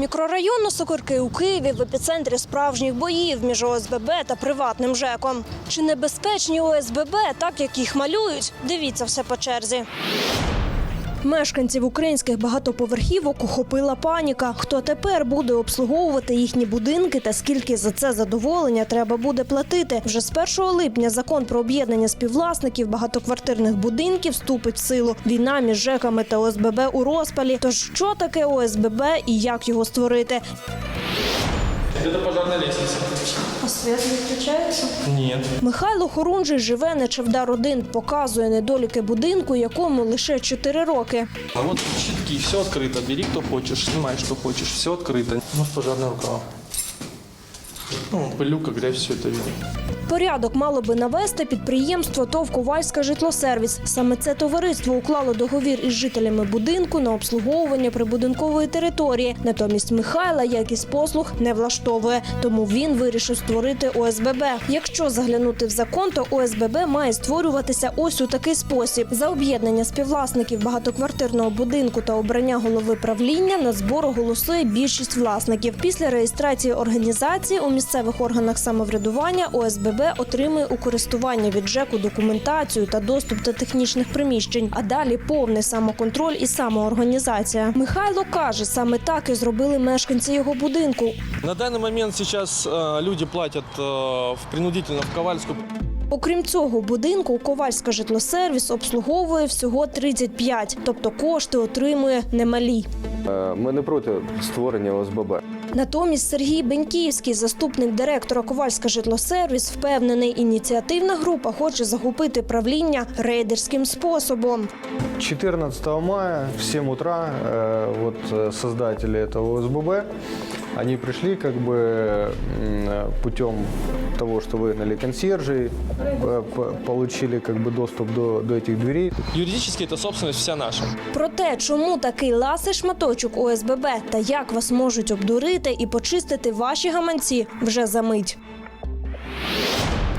Мікрорайон Сокирки у Києві в епіцентрі справжніх боїв між ОСББ та приватним ЖЕКом. Чи небезпечні ОСББ, так як їх малюють? Дивіться все по черзі. Мешканців українських багатоповерхівок охопила паніка. Хто тепер буде обслуговувати їхні будинки та скільки за це задоволення треба буде платити? Вже з 1 липня закон про об'єднання співвласників багатоквартирних будинків вступить в силу. Війна між ЖЕКами та ОСББ у розпалі. Тож що таке ОСББ і як його створити? Это пожарная лестница. А світ відключається? Нет. Михайло Хорунжий живе на Чевдар 1 показує недоліки будинку, якому лише 4 роки. А вот щитки, все открыто. Бери, кто хочешь, снимай, что хочешь. Все открыто. Вот пожарная рукава. Ну, пылюка, грязь, все это видно. Порядок мало би навести підприємство ТОВ «Ковальська житлосервіс». Саме це товариство уклало договір із жителями будинку на обслуговування прибудинкової території. Натомість Михайла якість послуг не влаштовує, тому він вирішив створити ОСББ. Якщо заглянути в закон, то ОСББ має створюватися ось у такий спосіб: за об'єднання співвласників багатоквартирного будинку та обрання голови правління на збор голосує більшість власників. Після реєстрації організації у місцевих органах самоврядування ОСББ отримує у користування від ЖЕКу документацію та доступ до технічних приміщень. А далі повний самоконтроль і самоорганізація. Михайло каже, саме так і зробили мешканці його будинку. На данный момент сейчас э, люди платят э, в принудительно в Ковальску Окрім цього, будинку Ковальська житлосервіс обслуговує всього 35, тобто кошти отримує немалі. Е, Ми не проти створення ОСББ. Натомість Сергій Беньківський, заступник директора Ковальська житлосервіс, впевнений, ініціативна група хоче захопити правління рейдерським способом. 14 мая в 7 утра э, вот э, создатели этого ОСББ, они пришли как бы м, путем того, что выгнали консьержей, э, п- получили как бы доступ до, до этих дверей. Юридически это собственность вся наша. Про те, чому такий ласий шматочок ОСББ та як вас можуть обдурити і почистити ваші гаманці вже за мить.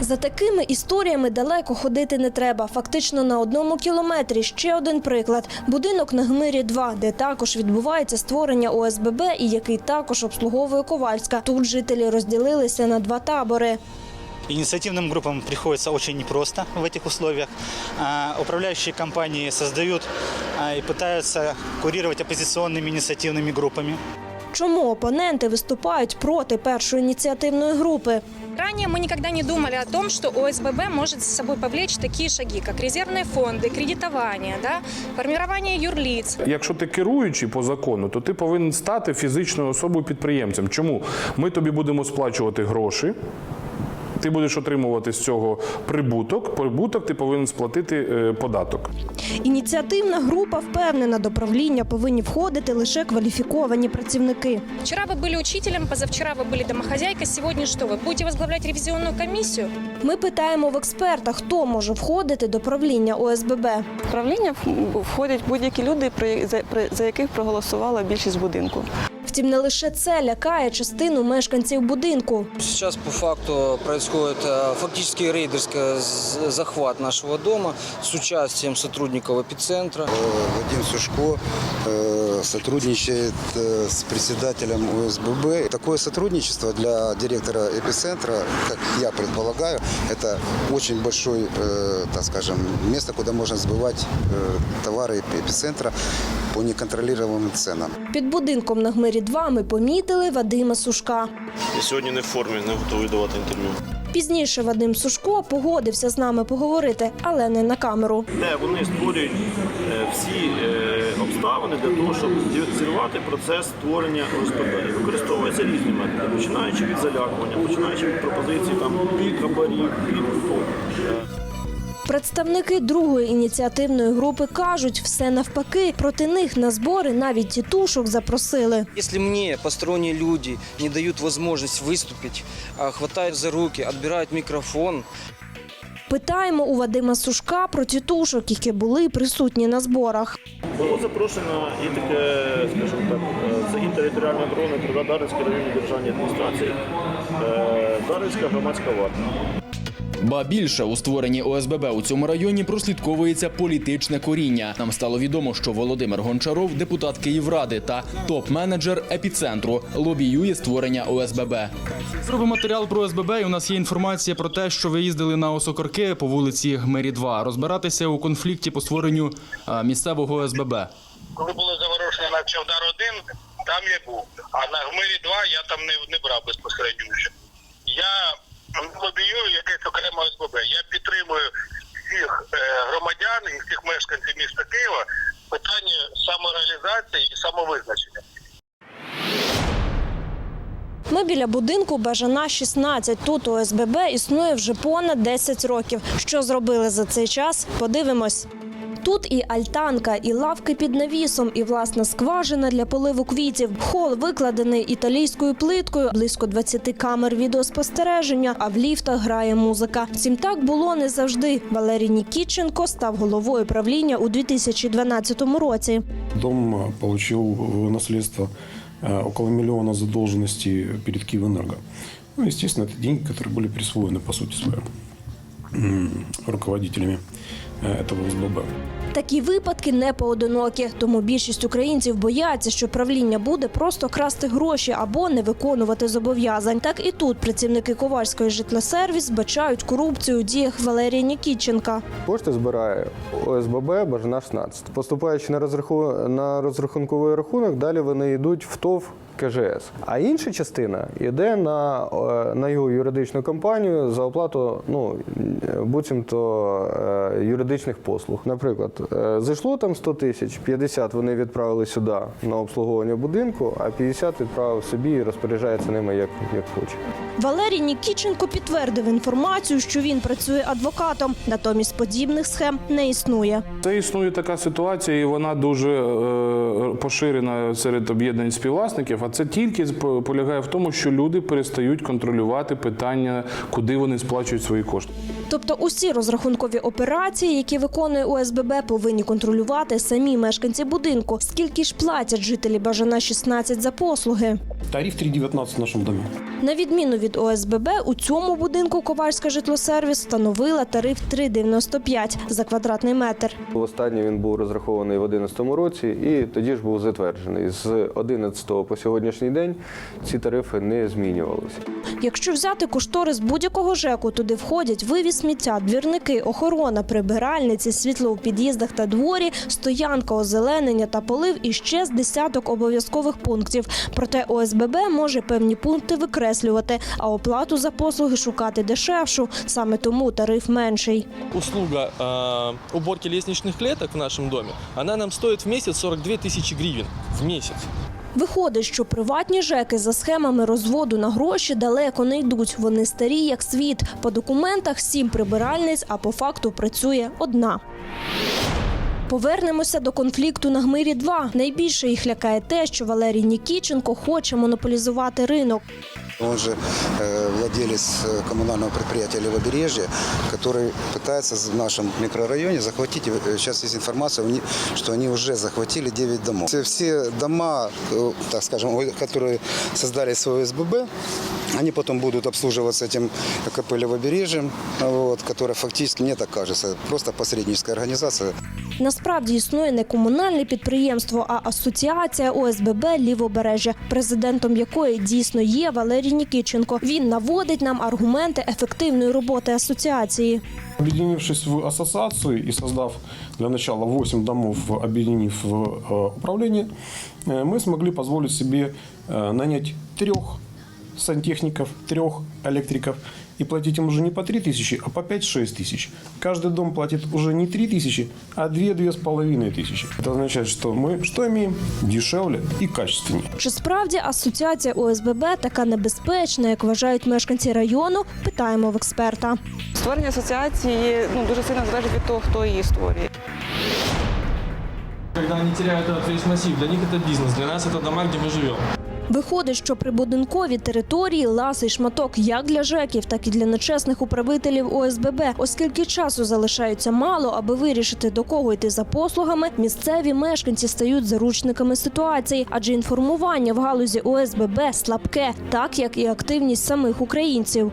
За такими історіями далеко ходити не треба. Фактично на одному кілометрі ще один приклад. Будинок на Гмирі 2, де також відбувається створення ОСББ і який також обслуговує Ковальська. Тут жителі розділилися на два табори. Инициативным группам приходится очень непросто в этих условиях. Управляющие компании создают и пытаются курировать оппозиционными инициативными группами. Чому опоненти виступають проти першої ініціативної групи? Ранее мы никогда не думали о том, что ОСББ может за собой повлечь такие шаги, как резервные фонды, кредитование, да, формирование юрлиц. Якщо ти керуючий по закону, то ти повинен стати фізичною особою підприємцем. Чому? Ми тобі будемо сплачувати гроші. Ти будеш отримувати з цього прибуток. Прибуток ти повинен сплатити е, податок. Ініціативна група впевнена, до правління повинні входити лише кваліфіковані працівники. Вчера вы были учителем, позавчера вы были домохозяйкой, сегодня что? Вы будете возглавлять ревизионную комиссию? Ми питаємо в експерта, хто може входити до правління ОСББ. В правління в- входять будь-які люди, при- за, при- за яких проголосувала більшість будинку. Втім, не лише це лякає частину мешканців будинку. Сейчас по факту происходит э, фактически рейдерский з- захват нашего дома с участием сотрудников эпицентра. Вадим Сушко э, сотрудничает э, с председателем ОСББ. Такое сотрудничество для директора эпицентра, как я предполагаю, это очень большое, э, так скажем, место, куда можно сбывать э, товары эпицентра по неконтролируемым ценам. Під будинком на Гмирі 2 ми помітили Вадима Сушка. Я сьогодні не в формі, не готовий давати інтерв'ю. Пізніше Вадим Сушко погодився з нами поговорити, але не на камеру. Де вони створюють е, всі е, обставини для того, щоб зірвати процес створення ОСББ. І використовуються різні методи, починаючи від залякування, починаючи від пропозицій там хабарів, підкупу. Представники другої ініціативної групи кажуть, все навпаки. Проти них на збори навіть тітушок запросили. Если мне посторонние люди не дают возможность выступить, а хватают за руки, отбирают микрофон, Питаємо у Вадима Сушка про тітушок, які були присутні на зборах. Було запрошено і таке, скажімо так, е, це і територіальна оборона при Дарницькій районній державній адміністрації, е, Дарницька громадська варта. Ба більше у створенні ОСББ у цьому районі прослідковується політичне коріння. Нам стало відомо, що Володимир Гончаров, депутат Київради та топ-менеджер епіцентру, лобіює створення ОСББ. Зробимо матеріал про ОСББ, і у нас є інформація про те, що ви їздили на Осокорки по вулиці Мері 2 розбиратися у конфлікті по створенню місцевого ОСББ. Коли було заворушено на Чавдар 1, там я був. А на Гмирі 2 я там не, не брав безпосередньо. Я не лобіюю якесь окреме СББ. Я підтримую всіх е, громадян і всіх мешканців міста Києва в питанні самореалізації і самовизначення. Ми біля будинку Бажана 16. Тут ОСББ існує вже понад 10 років. Що зробили за цей час? Подивимось. Тут і альтанка, і лавки під навісом, і власна скважина для поливу квітів. Хол викладений італійською плиткою, близько 20 камер відеоспостереження, а в ліфтах грає музика. Втім, так було не завжди. Валерій Нікітченко став головою правління у 2012 році. Дом э, получил в наследство э, около миллиона задолженностей перед Киевэнерго. Ну, естественно, это деньги, которые были присвоены, по сути своей, м, руководителями э, этого СББ. Такі випадки не поодинокі, тому більшість українців бояться, що правління буде просто красти гроші або не виконувати зобов'язань. Так і тут працівники Ковальської житлосервіс бачають корупцію у діях Валерія Нікітченка. Кошти збирає ОСББ Бажана 16. Поступаючи на, розраху... на розрахунковий рахунок, далі вони йдуть в ТОВ КЖС. А інша частина йде на, е, на його юридичну компанію за оплату ну, буцімто е, юридичних послуг. Наприклад, е, зайшло там 100 тисяч, 50 вони відправили сюди на обслуговування будинку, а 50 відправив собі і розпоряджається ними як, як хоче. Валерій Нікітченко підтвердив інформацію, що він працює адвокатом. Натомість подібних схем не існує. Це існує така ситуація, і вона дуже е, поширена серед об'єднань співвласників. А це тільки полягає в тому, що люди перестають контролювати питання, куди вони сплачують свої кошти. Тобто усі розрахункові операції, які виконує ОСББ, повинні контролювати самі мешканці будинку. Скільки ж платять жителі Бажана 16 за послуги? Тариф 3,19 в нашем доме. На відміну від ОСББ, у цьому будинку Ковальська житлосервіс встановила тариф 3,95 за квадратний метр. Останній він був розрахований в 2011 році і тоді ж був затверджений. З 2011 по сьогоднішній день ці тарифи не змінювалися. Якщо взяти кошторис будь-якого ЖЕКу, туди входять вивіз сміття, двірники, охорона, прибиральниці, світло у під'їздах та дворі, стоянка, озеленення та полив і ще з десяток обов'язкових пунктів. Проте ОСББ може певні пункти викреслювати, а оплату за послуги шукати дешевшу. Саме тому тариф менший. Услуга э, уборки лестничных клеток в нашем доме, она нам стоит в месяц 42 тысячи гривен. В месяц. Виходить, що приватні ЖЕКи за схемами розводу на гроші далеко не йдуть. Вони старі, як світ. По документах сім прибиральниць, а по факту працює одна. Повернемося до конфлікту на Гмирі 2 Найбільше їх лякає те, що Валерій Нікіченко хоче монополізувати ринок. Он же э, владелец э, коммунального предприятия «Левобережье», который пытается в нашем микрорайоне захватить, э, сейчас есть информация, у них- что они уже захватили 9 домов. Все, все дома, э, так скажем, о- которые создали свой СББ, они потом будут обслуживаться этим КП «Левобережьем», вот, которое фактически, мне так кажется, просто посредническая организация. Насправді існує не комунальне підприємство, а асоціація ОСББ Лівобережжя, президентом якої дійсно є Валерій Нікіченко. Він наводить нам аргументи ефективної роботи асоціації. Объединившись в ассоциацию и создав для начала 8 домов, объединив в э, управление, э, мы смогли позволить себе э, нанять трех сантехников, трех электриков и платить им уже не по 3 тысячи, а по 5-6 тысяч. Каждый дом платит уже не 3 тысячи, а 2-2,5 тысячи. Это означает, что мы что имеем? Дешевле и качественнее. Чи справді асоціація ОСББ така небезпечна, як вважають мешканці району? Питаємо в експерта. Створення асоціації ну, дуже сильно залежить від того, хто її створює. Когда они теряют этот весь массив, для них это бизнес, для нас это дома, где мы живем. Виходить, що прибудинкові території ласий шматок як для ЖЕКів, так і для нечесних управителів ОСББ, оскільки часу залишається мало, аби вирішити до кого йти за послугами. Місцеві мешканці стають заручниками ситуації, адже інформування в галузі ОСББ слабке, так як і активність самих українців.